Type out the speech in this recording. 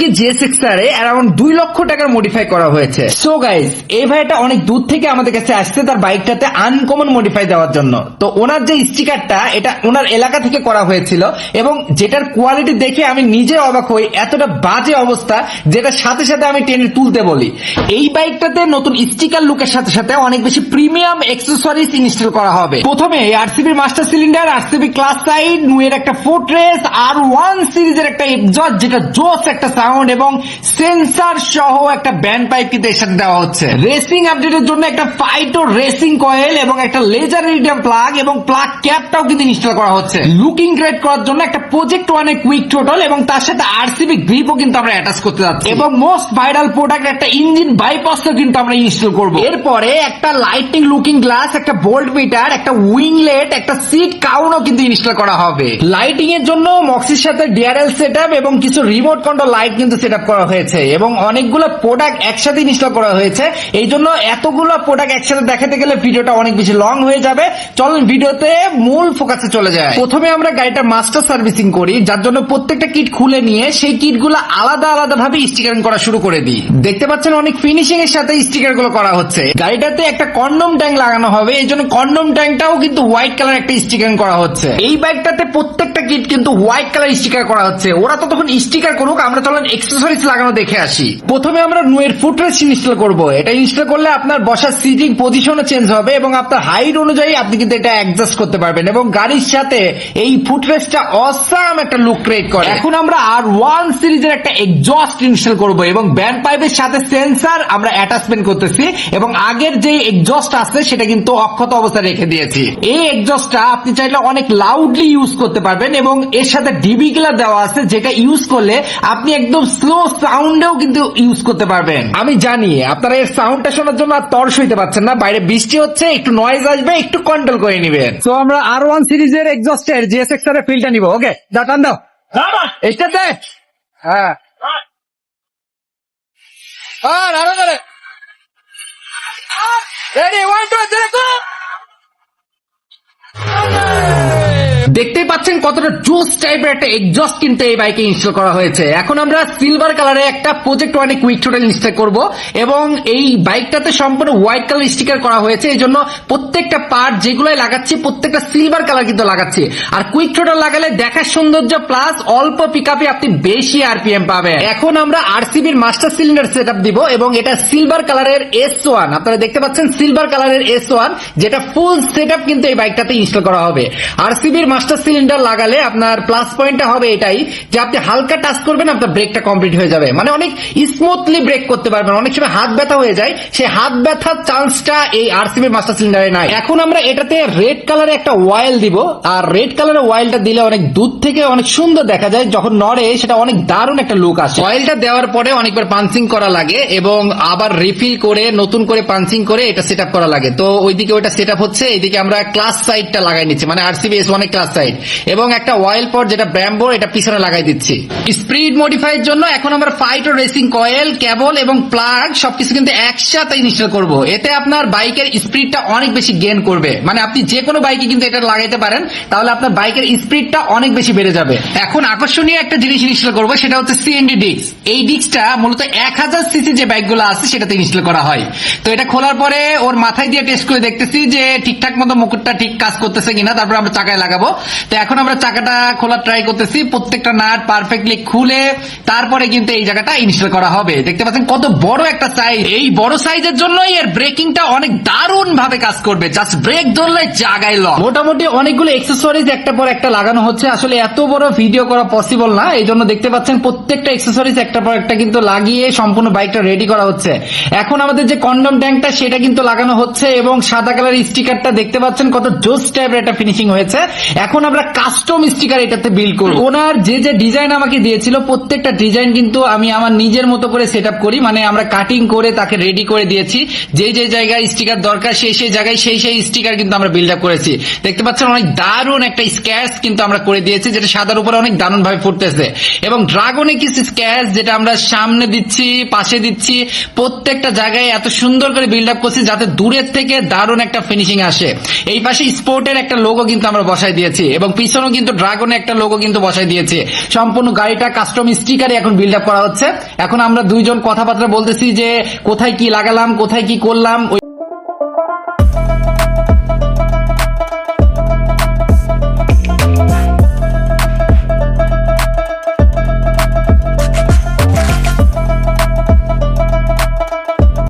Suzuki GSX-R এ around দুই লক্ষ টাকার মডিফাই করা হয়েছে। সো গাইস এই ভাইটা অনেক দূর থেকে আমাদের কাছে আসছে, তার বাইকটাতে আনকমন মডিফাই দেওয়ার জন্য। তো ওনার যে স্টিকারটা এটা ওনার এলাকা থেকে করা হয়েছিল এবং যেটার কোয়ালিটি দেখে আমি নিজে অবাক হই, এতটা বাজে অবস্থা যেটা সাথে সাথে আমি টেনে তুলতে বলি। এই বাইকটাতে নতুন স্টিকার লুকের সাথে সাথে অনেক বেশি প্রিমিয়াম এক্সেসরিজ ইনস্টল করা হবে। প্রথমে আরসিবির master cylinder RCB class side Nuer একটা ফুটরেস আর ওয়ান সিরিজের একটা এক্সস্ট যেটা জোস একটা সাউন্ড এবং সেন্সার সহ একটা ব্যান্ড পাইপ কিন্তু এর সাথে দেওয়া হচ্ছে। রেসিং আপডেটের জন্য একটা ফাইটো রেসিং কয়েল এবং একটা লেজার রিডিয়াম প্লাগ এবং প্লাগ ক্যাপটাও কিন্তু ইনস্টল করা হচ্ছে। লুকিং গ্রেড করার জন্য একটা প্রজেক্ট ওয়ানে কুইক টোটাল এবং তার সাথে আরসিবি গ্রিপও কিন্তু আমরা অ্যাটাচ করতে যাচ্ছি। এবং মোস্ট ভাইরাল প্রোডাক্ট একটা ইঞ্জিন বাইপাসও কিন্তু আমরা ইনস্টল করব। এরপরে একটা লাইটিং লুকিং গ্লাস একটা বোল্ট মিটার একটা উইংলেট একটা সিট কাউনও কিন্তু ইনস্টল করা হবে। লাইটিং এর জন্য মক্সির সাথে ডিআরএল সেটআপ এবং কিছু রিমোট কন্ট্রোল লাইট কিন্তু সেটআপ করা হয়েছে এবং অনেকগুলো প্রোডাক্ট একসাথে ইনস্টল করা হয়েছে। এই জন্য এতগুলো প্রোডাক্ট একসাথে দেখাতে গেলে ভিডিওটা অনেক বেশি লং হয়ে যাবে। চলুন ভিডিওতে মূল ফোকাসে চলে যায় প্রথমে আমরা গাড়িটা মাস্টার সার্ভিসিং করি, যার জন্য প্রত্যেকটা কিট খুলে নিয়ে সেই কিটগুলো আলাদা আলাদা ভাবে স্টিকারিং করা শুরু করে দিই। দেখতে পাচ্ছেন অনেক ফিনিশিং এর সাথে স্টিকারগুলো করা হচ্ছে। গাড়িটাতে একটা কন্ডম ট্যাঙ্ক লাগানো হবে, এই জন্য কন্ডম ট্যাঙ্কটাও কিন্তু হোয়াইট কালার একটা স্টিকারিং করা হচ্ছে। এই বাইকটাতে প্রত্যেকটা কিট কিন্তু হোয়াইট কালার স্টিকার করা হচ্ছে। ওরা তো তখন স্টিকার করুক, আমরা চলেন এক্সেসরিজ লাগানো দেখে আসি। প্রথমে আমরা নুয়ের ফুটরেস ইনস্টল করব। এটা ইনস্টল করলে আপনার বসার সিটিং পজিশনও চেঞ্জ হবে এবং আপনার হাইট অনুযায়ী আপনি কিন্তু এটা অ্যাডজাস্ট করতে পারবেন এবং গাড়ির সাথে এই ফুটরেসটা অসাম একটা লুক ক্রিয়েট করে। এখন আমরা আর ওয়ান সিরিজের একটা এক্সস্ট ইনস্টল করব এবং ব্যান্ড পাইপের সাথে সেন্সার আমরা অ্যাটাচমেন্ট করতেছি এবং আগের যে এক্সস্ট আছে সেটা কিন্তু অক্ষত অবস্থায় রেখে দিয়েছি। এই এক্সস্টটা আপনি চাইলে অনেক লাউডলি ইউজ করতে পারবেন এবং এর সাথে ডিবি গিলা দেওয়া আছে যেটা ইউজ করলে আপনি একদম স্লো সাউন্ডেও কিন্তু ইউজ করতে পারবেন। আমি জানি আপনারা এর সাউন্ডটা শোনার জন্য আর তর সইতে পারছেন না। বাইরে বৃষ্টি হচ্ছে একটু নয়েজ আসবে একটু কন্ট্রোল করে নিবেন। তো আমরা আর ওয়ান সিরিজের এক্সস্টের জিএসএক্স এর ফিলটা নিব ওকে দাও। টান দাও এটাতে হ্যাঁ। আর আরও করে রেডি ওয়ান টু থ্রি পাচ্ছেন কতটা জোস টাইপের একটা এক্সস্ট কিন্তু এই বাইকে ইনস্টল করা হয়েছে। এখন আমরা সিলভার কালারে একটা প্রজেক্ট ওয়ানে কুইক টোটাল ইনস্টল করব এবং এই বাইকটাতে সম্পূর্ণ হোয়াইট কালার স্টিকার করা হয়েছে। এই জন্য প্রত্যেকটা পার্ট যেগুলোই লাগাচ্ছি, প্রত্যেকটা সিলভার কালার কিন্তু লাগাচ্ছি। আর কুইক টোটাল লাগালে দেখার সৌন্দর্য প্লাস অল্প পিকআপে আপনি বেশি আরপিএম পাবেন। এখন আমরা আরসিবির মাস্টার সিলিন্ডার সেট দিব এবং এটা সিলভার কালারের এস ওয়ান আপনারা দেখতে পাচ্ছেন সিলভার কালারের এস ওয়ান যেটা ফুল সেট কিন্তু এই বাইকটাতে ইনস্টল করা হবে। আরসিবির মাস্টার সিলিন্ডার লাগালে আপনার প্লাস পয়েন্টটা হবে এটাই যে আপনি হালকা টাচ করবেন, আপনার ব্রেকটা কমপ্লিট হয়ে যাবে। মানে অনেক স্মুথলি ব্রেক করতে পারবেন। অনেক সময় হাত ব্যথা হয়ে যায় সেই হাত ব্যথার চান্সটা এই আরসিবির মাস্টার সিলিন্ডারে নাই। এখন আমরা এটাতে রেড কালারে একটা ওয়াইল দিব। আর রেড কালারের ওয়াইলটা দিলে অনেক দূর থেকে অনেক সুন্দর দেখা যায়। যখন নড়ে, সেটা অনেক দারুণ একটা লুক আসে। অয়েলটা দেওয়ার পরে অনেকবার পাঞ্চিং করা লাগে এবং আবার রিফিল করে, নতুন করে পাঞ্চিং করে এটা সেট করা লাগে। তো ওইদিকে ওইটা সেট হচ্ছে, এইদিকে আমরা ক্লাস সাইডটা লাগাই নিচ্ছি। মানে আরসিবি এস ওয়ানের ক্লাস সাইড এবং একটা অয়েল পট যেটা ব্যাম্বো, এটা পিছনে লাগাই দিচ্ছি। স্পিড মডিফাই এর জন্য এখন আমরা ফাইটো রেসিং কয়েল কেবল এবং প্লাগ সবকিছু কিন্তু একসাথে ইনস্টল করব। এতে আপনার বাইকের স্পিডটা অনেক বেশি গেন করবে। মানে আপনি যে কোনো বাইকে কিন্তু এটা লাগাইতে পারেন, তাহলে আপনার বাইকের স্পিডটা অনেক বেশি বেড়ে যাবে। এখন আকর্ষণীয় একটা জিনিস ইনস্টল করব, সেটা হচ্ছে সিএনডি ডিস্ক এই ডিস্কটা মূলত এক হাজার সিসি যে বাইকগুলো আছে, সেটাতে ইনস্টল করা হয়। তো এটা খোলার পরে ওর মাথায় দিয়ে টেস্ট করে দেখতেছি যে ঠিকঠাক মতো মুকুটটা ঠিক কাজ করতেছে কিনা। তারপর আমরা চাকায় লাগাবো। তো এখন আমরা চাকাটা খোলার ট্রাই করতেছি। প্রত্যেকটা নাট পারফেক্টলি খুলে তারপরে কিন্তু এই জায়গাটা ইনস্টল করা হবে। দেখতে পাচ্ছেন কত বড় একটা সাইজ এই বড় সাইজের জন্যই এর ব্রেকিংটা অনেক দারুণ ভাবে কাজ করবে। জাস্ট ব্রেক ধরলে জাগায় ল মোটামুটি অনেকগুলো এক্সেসরিজ একটা পর একটা লাগানো হচ্ছে। আসলে এত বড় ভিডিও করা পসিবল না। এই জন্য দেখতে পাচ্ছেন প্রত্যেকটা এক্সেসরিজ একটা পর একটা কিন্তু লাগিয়ে সম্পূর্ণ বাইকটা রেডি করা হচ্ছে। এখন আমাদের যে কন্ডম ট্যাঙ্কটা সেটা কিন্তু লাগানো হচ্ছে এবং সাদা কালার স্টিকারটা দেখতে পাচ্ছেন কত জোস টাইপের একটা ফিনিশিং হয়েছে। এখন আমরা কাস্টম স্টিকার এটাতে বিল করব। ওনার যে যে ডিজাইন আমাকে দিয়েছিল প্রত্যেকটা ডিজাইন কিন্তু আমি আমার নিজের মতো করে সেট করি মানে আমরা কাটিং করে তাকে রেডি করে দিয়েছি। যে যে জায়গায় স্টিকার দরকার সেই সেই জায়গায় সেই সেই স্টিকার কিন্তু আমরা বিল্ড আপ করেছি। দেখতে পাচ্ছেন অনেক দারুণ একটা স্ক্যাচ কিন্তু আমরা করে দিয়েছি যেটা সাদার উপরে অনেক দারুণ ভাবে ফুটতেছে। এবং ড্রাগনে কিছু স্ক্যাচ যেটা আমরা সামনে দিচ্ছি পাশে দিচ্ছি প্রত্যেকটা জায়গায় এত সুন্দর করে বিল্ড আপ করছি যাতে দূরের থেকে দারুণ একটা ফিনিশিং আসে। এই পাশে স্পোর্টের একটা লোগো কিন্তু আমরা বসাই দিয়েছি এবং পিছনেও কিন্তু ড্রাগনের একটা লোগো কিন্তু বসাই দিয়েছে। সম্পূর্ণ গাড়িটা কাস্টম স্টিকারে এখন বিল্ড আপ করা হচ্ছে। এখন আমরা দুইজন কথাবার্তা বলতেছি যে, কোথায় কি লাগালাম, কোথায় কি করলাম